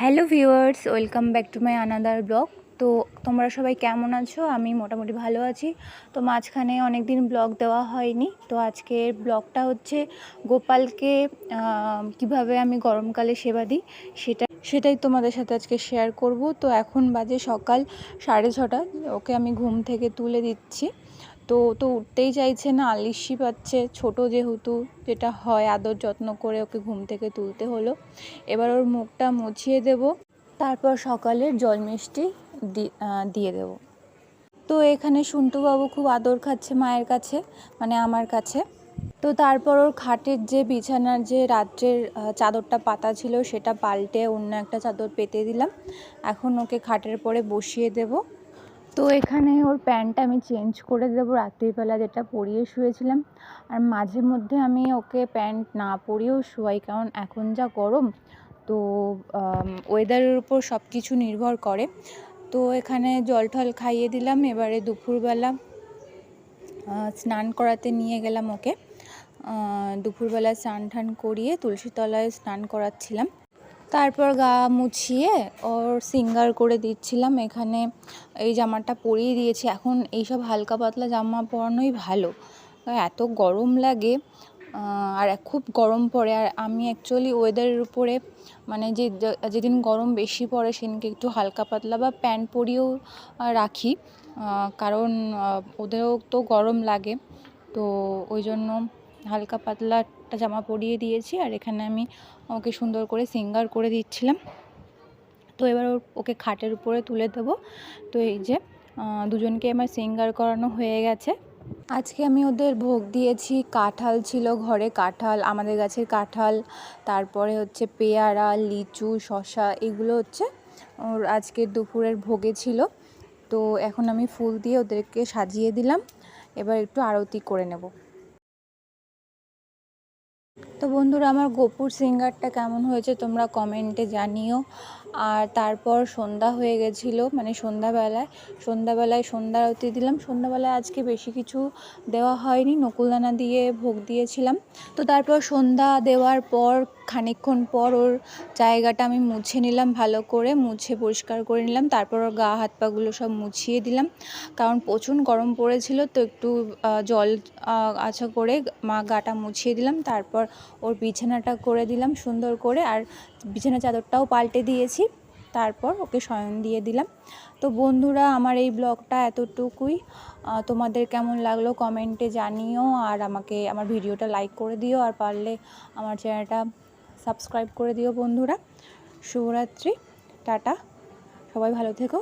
Hello viewers, welcome back to my another blog. তো তোমরা সবাই কেমন আছো? আমি মোটামুটি ভালো আছি। তো মাঝখানে অনেক দিন ব্লগ দেওয়া হয়নি। তো আজকের ব্লগটা হচ্ছে গোপালকে কীভাবে আমি গরমকালে সেবা দিই সেটা, সেটাই তোমাদের সাথে আজকে শেয়ার করব। তো এখন বাজে সকাল সাড়ে ছটা। ওকে আমি ঘুম থেকে তুলে দিচ্ছি। তো তো উঠতেই চাইছে না আলিশি পাচ্ছে। ছোট যেহেতু, যেটা হয় আদর যত্ন করে ওকে ঘুম থেকে তুলতে হলো। এবার ওর মুখটা মুছিয়ে দেব। তারপর সকালের জল মিষ্টি দিয়ে দেব। তো এখানে সন্টুবাবু খুব আদর খাচ্ছে মায়ের কাছে মানে আমার কাছে। তো তারপর ওর খাটের যে বিছানার যে রাত্রের চাদরটা পাতা ছিল, সেটা পাল্টে অন্য একটা চাদর পেতে দিলাম। এখন ওকে খাটের পরে বসিয়ে দেব। তো এখানে ওর প্যান্টটা আমি চেঞ্জ করে দেবো। রাত্রিবেলা যেটা পরিয়ে শুয়েছিলাম। আর মাঝে মধ্যে আমি ওকে প্যান্ট না পরিয়েও শুয়াই, কারণ এখন যা গরম, তো ওয়েদারের উপর সব কিছু নির্ভর করে। তো এখানে জল টল খাইয়ে দিলাম। এবারে দুপুরবেলা স্নান করাতে নিয়ে গেলাম ওকে। দুপুরবেলা স্নান টান করিয়ে তুলসী তলায় স্নান করাচ্ছিলাম। তারপর গা মুছিয়ে ওর সিঙ্গার করে দিচ্ছিলাম। এখানে এই জামাটা পরিয়ে দিয়েছি। এখন এইসব হালকা পাতলা জামা পরানোই ভালো। এত গরম লাগে আর খুব গরম পড়ে। আর আমি অ্যাকচুয়ালি ওয়েদারের উপরে মানে যে, যেদিন গরম বেশি পড়ে, সেদিনকে একটু হালকা পাতলা বা প্যান্ট পরিয়েও রাখি। কারণ ওদেরও তো গরম লাগে। তো ওই জন্য হালকা পাতলা একটা জামা পরিয়ে দিয়েছি আর এখানে আমি ওকে সুন্দর করে সিঙ্গার করে দিচ্ছিলাম। তো এবার ওকে খাটের উপরে তুলে দেবো। তো এই যে দুজনকে আমার সিঙ্গার করানো হয়ে গেছে। আজকে আমি ওদের ভোগ দিয়েছি। কাঁঠাল ছিল ঘরে, কাঁঠাল, আমাদের গাছের কাঁঠাল, তারপরে হচ্ছে পেয়ারা, লিচু শশা এগুলো হচ্ছে ওর আজকে দুপুরের ভোগে ছিল। তো এখন আমি ফুল দিয়ে ওদেরকে সাজিয়ে দিলাম। এবার একটু আরতি করে নেব। তো বন্ধুরা আমার গোপুর সিঙ্গারটা কেমন হয়েছে তোমরা কমেন্টে জানিও। আর তারপর সন্ধ্যা হয়ে গেছিল মানে সন্ধ্যাবেলায়। সন্ধ্যাবেলায় সন্ধ্যা আরতি দিলাম। সন্ধ্যাবেলায় আজকে বেশি কিছু দেওয়া হয়নি। নকুলদানা দিয়ে ভোগ দিয়েছিলাম। তো তারপর সন্ধ্যা দেওয়ার পর, খানিকক্ষণ পর ওর জায়গাটা আমি মুছে নিলাম ভালো করে, মুছে পরিষ্কার করে নিলাম। তারপর ওর গা, হাত, পাগুলো সব মুছিয়ে দিলাম। কারণ প্রচণ্ড গরম পড়েছিল, তো একটু জল আচ্ছা করে মা গাটা মুছিয়ে দিলাম। তারপর ওর বিছানাটা করে দিলাম সুন্দর করে। আর বিছানা চাদরটাও পাল্টে দিয়েছি। তারপর ওকে শয়ন দিয়ে দিলাম। তো বন্ধুরা, আমার এই ব্লগটা এতটুকুই। তোমাদের কেমন লাগল কমেন্টে জানিও আর আমাকে, আমার ভিডিওটা লাইক করে দিও আর পারলে আমার চ্যানেলটা সাবস্ক্রাইব করে দিও বন্ধুরা। শুভরাত্রি, টাটা। সবাই ভালো থেকো।